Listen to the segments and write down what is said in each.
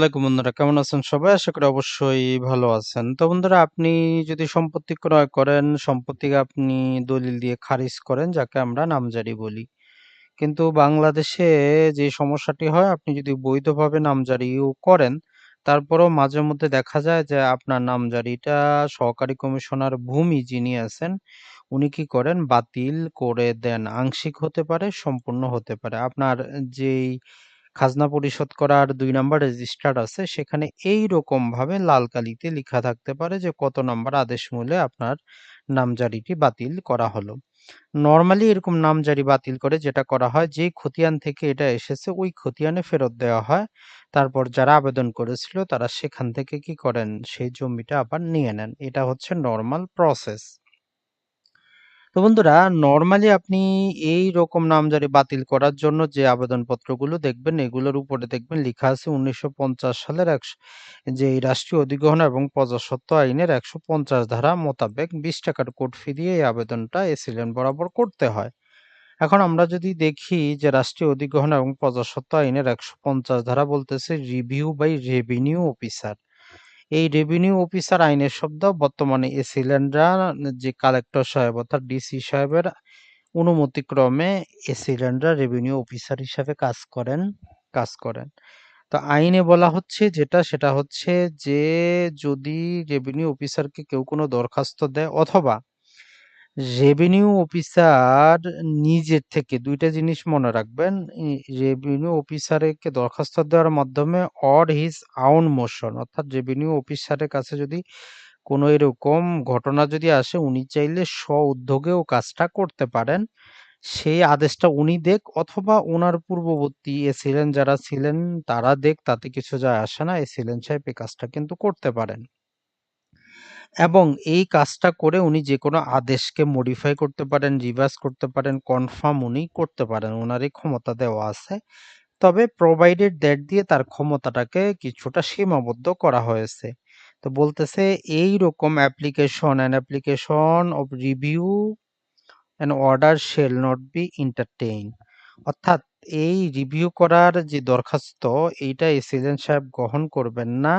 আসসালামাইকুম বন্ধুরা কেমন আছেন সবাই? আশা করি অবশ্যই ভালো আছেন। তো বন্ধুরা আপনি যদি সম্পত্তি ক্রয় করেন, সম্পত্তিকে আপনি দলিল দিয়ে খারিজ করেন যাকে আমরা নামজারি বলি। কিন্তু বাংলাদেশে যে সমস্যাটি হয় আপনি যদি বৈধভাবে নামজারিও করেন, তারপরেও মাঝে মধ্যে দেখা যায় যে আপনার নামজারিটা সহকারী কমিশনার ভূমি যিনি আছেন, উনি কি করেন বাতিল করে দেন। আংশিক হতে পারে, সম্পূর্ণ হতে পারে। আপনার যেই খাজনা পরিশোধ করার দুই নাম্বার রেজিস্টার আছে সেখানে এইরকমভাবে লাল কালিতে লেখা থাকতে পারে যে, কত নাম্বার আদেশ মূলে আপনার নামজারিটি বাতিল করা হলো। নর্মালি এরকম নামজারি বাতিল করে যেটা করা হয় যেই খতিয়ান থেকে এটা এসেছে, ওই খতিয়ানে ফেরত দেওয়া হয়। তারপর যারা আবেদন করেছিল, তারা সেখান থেকে কি করেন সেই জমিটা আবার নিয়ে নেন। এটা হচ্ছে নর্মাল প্রসেস। তো বন্ধুরা নরমালি আপনি এই রকম নামজারি বাতিল করার জন্য যে আবেদনপত্রগুলো দেখবেন, এগুলোর উপরে দেখবেন লেখা আছে ১৯৫০ সালের একশ যে এই রাষ্ট্রীয় অধিগ্রহণ এবং প্রজাস্বত্ব আইনের ১৫০ ধারা মোতাবেক ২০ টাকার কোর্ট ফি দিয়ে এই আবেদনটা এসিলেন বরাবর করতে হয়। এখন আমরা যদি দেখি যে রাষ্ট্রীয় অধিগ্রহণ এবং প্রজাস্বত্ব আইনের ১৫০ ধারা বলতেছে রিভিউ বাই রেভিনিউ অফিসার। এই রেভিনিউ অফিসার আইনের শব্দ বর্তমানে এসিলেনরা যে কালেক্টর সাহেব অর্থাৎ ডিসি সাহেবের অনুমতিক্রমে এসিলেনরা রেভিনিউ অফিসার হিসাবে কাজ করেন কাজ করেন। তো আইনে বলা হচ্ছে যেটা, সেটা হচ্ছে যে যদি রেভিনিউ অফিসারকে কেউ কোনো দরখাস্ত দেয় অথবা রেভিনিউ অফিসার নিজের থেকে দুইটা জিনিস মনে রাখবেন। রেভিনিউ অফিসারকে দরখাস্ত দেওয়ার মাধ্যমে অর হিজ আউন মোশন অর্থাৎ রেভিনিউ অফিসারের কাছে যদি কোনো এরকম ঘটনা যদি আসে, উনি চাইলে স্ব-উদ্যোগেও কাজটা করতে পারেন। সেই আদেশটা উনি দেখ, অথবা ওনার পূর্ববর্তী এসিলেন যারা ছিলেন, তারা দেখ, তাতে কিছু যায় আসে না। এসিলেন সাহেব এই কাজটা কিন্তু করতে পারেন। এবং এই কাজটা করে উনি যে কোনো আদেশকে মডিফাই করতে পারেন, রিভার্স করতে পারেন, কনফার্ম উনি করতে পারেন। উনার এই ক্ষমতা দেওয়া আছে। তবে প্রোভাইডেড দ্যাট দিয়ে তার ক্ষমতাটাকে কিছুটা সীমাবদ্ধ করা হয়েছে। তো বলতেছে এইরকম application an application of review an order shall not be entertain অর্থাৎ এই রিভিউ করার যে দরখাস্ত এইটা এসিলেন্ট সাহেব গ্রহণ করবেন না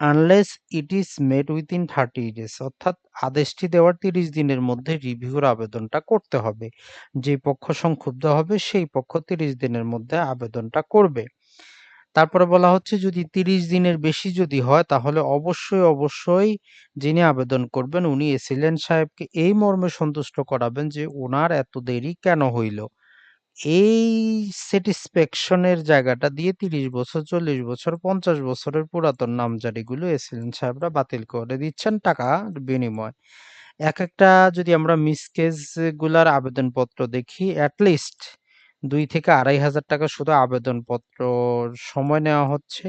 unless it is made within 30 days অর্থাৎ আদেশটি দেওয়ার ৩০ দিনের মধ্যে রিভিউর আবেদনটা করতে হবে। যে পক্ষ সংক্ষুব্ধ হবে সেই পক্ষ ৩০ দিনের মধ্যে আবেদনটা করবে। তারপরে বলা হচ্ছে যদি ৩০ দিনের বেশি যদি হয় তাহলে অবশ্যই, অবশ্যই যিনি আবেদন করবেন উনি এসিলেন্ট সাহেবকে এই মর্মে সন্তুষ্ট করাবেন যে ওনার এত দেরি কেন হইল? এই স্যাটিসফ্যাকশন এর জায়গাটা দিয়ে ৩০ বছর, ৪০ বছর, ৫০ বছরের পুরাতন নামজারিগুলো এসিলেন্ট সাহেবরা বাতিল করে দিচ্ছেন টাকার বিনিময়ে। একেকটা যদি আমরা মিসকেসগুলার আবেদনপত্র দেখি এট লিস্ট ২ থেকে ৳২,৫০০ শুধু আবেদনপত্রর সময় নেওয়া হচ্ছে।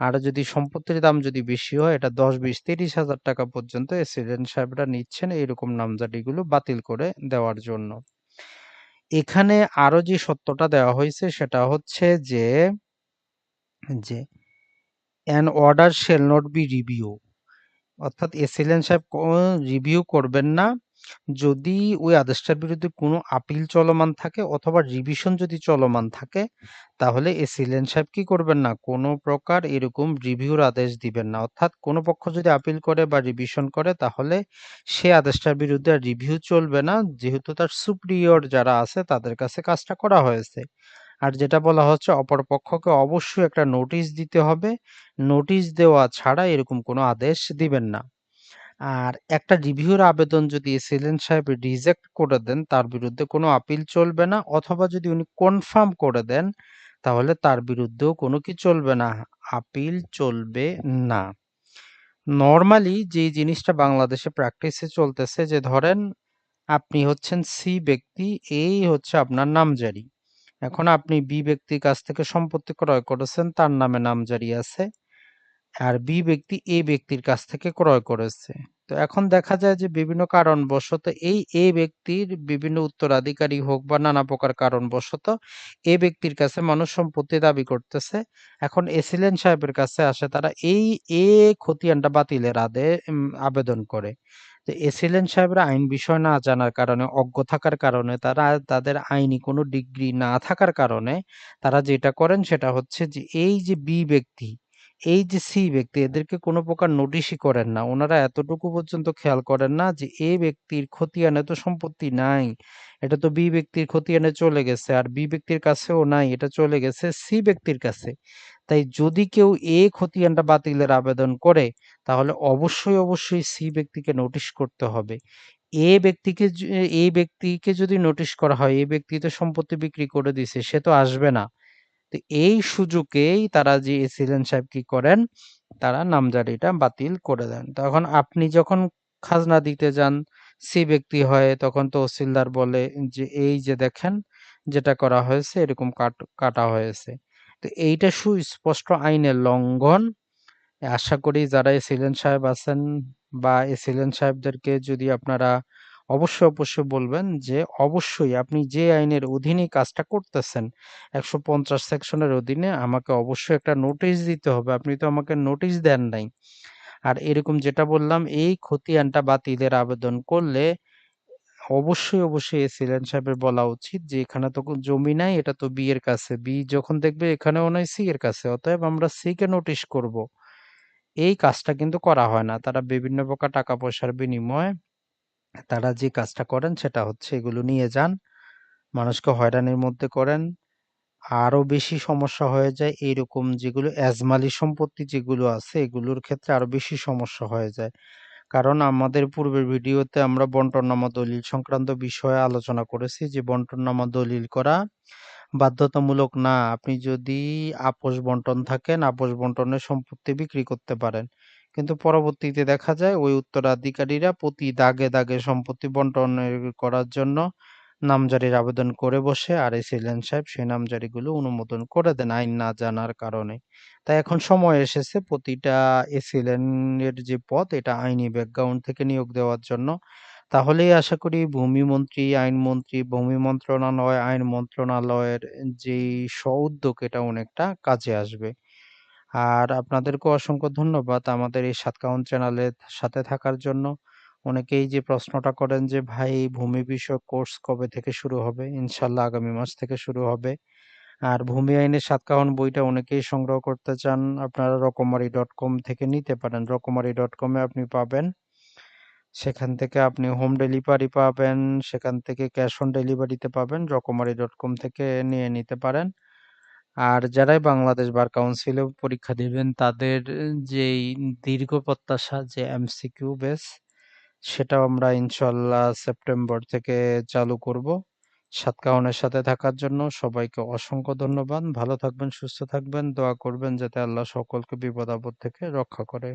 আর যদি সম্পত্তির দাম যদি বেশি হয় এটা ১০, ২০, ৳৩০,০০০ পর্যন্ত এসিলেন্ট সাহেবরা নিচ্ছেন এইরকম নামজারিগুলো বাতিল করে দেওয়ার জন্য। এখানে আরও যে সত্যটা দেওয়া হয়েছে সেটা হচ্ছে যে যে an order shall not be review অর্থাৎ এসিলেন সাহেব রিভিউ করবেন না। যদি ওই আদেশটার বিরুদ্ধে কোনো আপিল চলমান থাকে অথবা রিভিশন যদি চলমান থাকে, তাহলে এসিলেন্ট সাহেব কি করবেন না? কোনো প্রকার এরকম রিভিউর আদেশ দিবেন না। অর্থাৎ কোনো পক্ষ যদি আপিল করে বা রিভিশন করে, তাহলে সে আদেশটার বিরুদ্ধে আর রিভিউ চলবে না। যেহেতু তার সুপ্রিয়র যারা আছে, তাদের কাছে কাজটা করা হয়েছে। আর যেটা বলা হচ্ছে, অপর পক্ষকে অবশ্যই একটা নোটিশ দিতে হবে। নোটিশ দেওয়া ছাড়া এরকম কোনো আদেশ দিবেন না। আর একটা রিভিউর আবেদন যদি এসিলেন্ট সাহেব রিজেক্ট করে দেন, তার বিরুদ্ধে কোনো আপিল চলবে না। অথবা যদি উনি কনফার্ম করে দেন, তাহলে তার বিরুদ্ধেও কোনো কি চলবে না। আপিল চলবে না। নরমালি যে জিনিসটা বাংলাদেশে প্র্যাকটিসে চলতেছে, যে ধরেন আপনি হচ্ছেন সি ব্যক্তি, এই হচ্ছে আপনার নামজারি। এখন আপনি বি ব্যক্তির কাছ থেকে সম্পত্তি ক্রয় করেছেন, তার নামে নামজারি আছে। আর বি ব্যক্তি এ ব্যক্তির কাছ থেকে ক্রয় করেছে। তো এখন দেখা যায় যে বিভিন্ন কারণবশত এই এ ব্যক্তির বিভিন্ন উত্তরাধিকারী হোক বা নানা প্রকার কারণবশত এ ব্যক্তির কাছে মানুষ সম্পত্তি দাবি করতেছে। এখন এসিলেন সাহেবের কাছে আসে তারা এই এ খতিয়ানটা বাতিলের আদে আবেদন করে। তো এসিলেন সাহেবরা আইন বিষয় না জানার কারণে, অজ্ঞ থাকার কারণে, তারা তাদের আইনি কোনো ডিগ্রি না থাকার কারণে তারা যেটা করেন সেটা হচ্ছে যে এই যে বি ব্যক্তি এই যে সি ব্যক্তি এদেরকে কোনো প্রকার নোটিশই করেন না। ওনারা এতটুকু পর্যন্ত খেয়াল করেন না যে এ ব্যক্তির খতিয়ানে তো সম্পত্তি নাই। এটা তো বি ব্যক্তির খতিয়ানে চলে গেছে। আর বি ব্যক্তির কাছেও নাই। এটা চলে গেছে সি ব্যক্তির কাছে। তাই যদি কেউ এ খতিয়ানটা বাতিলের আবেদন করে তাহলে অবশ্যই, অবশ্যই সি ব্যক্তিকে নোটিশ করতে হবে। এ ব্যক্তিকে য এ ব্যক্তিকে যদি নোটিশ করা হয়, এ ব্যক্তি তো সম্পত্তি বিক্রি করে দিছে, সে তো আসবে না। তো এই সুযোগেই তারা যে এসিলেন সাহেব কি করেন, তারা নামজারিটা বাতিল করে দেন। তখন আপনি যখন খাজনা দিতে যান, সি ব্যক্তি হয় তখন তহসিলদার বলে যে, "এই যে দেখেন যেটা করা হয়েছে এরকম কাট কাটা হয়েছে।" তো এইটা সুস্পষ্ট আইনের লঙ্ঘন। আশা করি যারা এসিলেন সাহেব আছেন বা এসিলেন সাহেবদেরকে যদি আপনারা অবশ্যই, অবশ্যই বলবেন যে অবশ্যই আপনি যে আইনের অধীনে কাজটা করতেছেন, ১৫০ সেকশনের অধীনে আমাকে অবশ্যই একটা নোটিশ দিতে হবে। আপনি তো আমাকে নোটিশ দেন নাই। আর এরকম যেটা বললাম এই খতিয়ানটা বাতিলের আবেদন করলে অবশ্যই, অবশ্যই এসিলেন সাহেবের বলা উচিত যে এখানে তো জমি নাই, এটা তো বি এর কাছে। বি যখন দেখবে এখানেও নাই সি এর কাছে। অতএব আমরা সি কে নোটিশ করব। এই কাজটা কিন্তু করা হয় না। তারা বিভিন্ন প্রকার টাকা পয়সার বিনিময়ে তারা যে কাজটা করেন সেটা হচ্ছে এগুলো নিয়ে যান, মানুষকে হয়রানির মধ্যে করেন। আরও বেশি সমস্যা হয়ে যায় এইরকম যেগুলো এজমালি সম্পত্তি যেগুলো আছে এগুলোর ক্ষেত্রে আরও বেশি সমস্যা হয়ে যায়। কারণ আমাদের পূর্বের ভিডিওতে আমরা বন্টননামা দলিল সংক্রান্ত বিষয়ে আলোচনা করেছি যে বন্টননামা দলিল করা বাধ্যতামূলক না। আপনি যদি আপোষ বন্টন থাকেন, আপোষ বন্টনের সম্পত্তি বিক্রি করতে পারেন। কিন্তু পরবর্তীতে দেখা যায় ওই উত্তরাধিকারীরা প্রতি দাগে, দাগে সম্পত্তি বন্টনের করার জন্য নামজারির আবেদন করে বসে আর এসিলেন সাহেব সেই নামজারিগুলো অনুমোদন করে দেন আইন না জানার কারণে। তাই এখন সময় এসেছে প্রতিটা এসিলেনের যে পদ এটা আইনি ব্যাকগ্রাউন্ড থেকে নিয়োগ দেওয়ার জন্য। তাহলেই আশা করি ভূমিমন্ত্রী, আইনমন্ত্রী, ভূমি মন্ত্রণালয়, আইন মন্ত্রণালয়ের যেই স্ব-উদ্যোগ এটা অনেকটা কাজে আসবে। আর আপনাদেরকেও অসংখ্য ধন্যবাদ আমাদের এই সাতকাহন চ্যানেলের সাথে থাকার জন্য। অনেকেই যে প্রশ্নটা করেন যে, "ভাই ভূমি বিষয়ক কোর্স কবে থেকে শুরু হবে?" ইনশাল্লাহ আগামী মাস থেকে শুরু হবে। আর ভূমি আইনের সাতকাহন বইটা অনেকেই সংগ্রহ করতে চান। আপনারা রকমারি ডট কম থেকে নিতে পারেন। রকমারি.com এ আপনি পাবেন। সেখান থেকে আপনি হোম ডেলিভারি পাবেন, সেখান থেকে ক্যাশ অন ডেলিভারিতে পাবেন। রকমারি ডট কম থেকে নিয়ে নিতে পারেন। আর যারাই বাংলাদেশ বার কাউন্সিলে পরীক্ষা দিবেন তাদের যেই দীর্ঘ প্রত্যাশা যে এমসিকিউ বেস সেটাও আমরা ইনশাল্লাহ সেপ্টেম্বর থেকে চালু করব। সাতকাহনের সাথে থাকার জন্য সবাইকে অসংখ্য ধন্যবাদ। ভালো থাকবেন, সুস্থ থাকবেন। দোয়া করবেন যাতে আল্লাহ সকলকে বিপদ আপদ থেকে রক্ষা করে।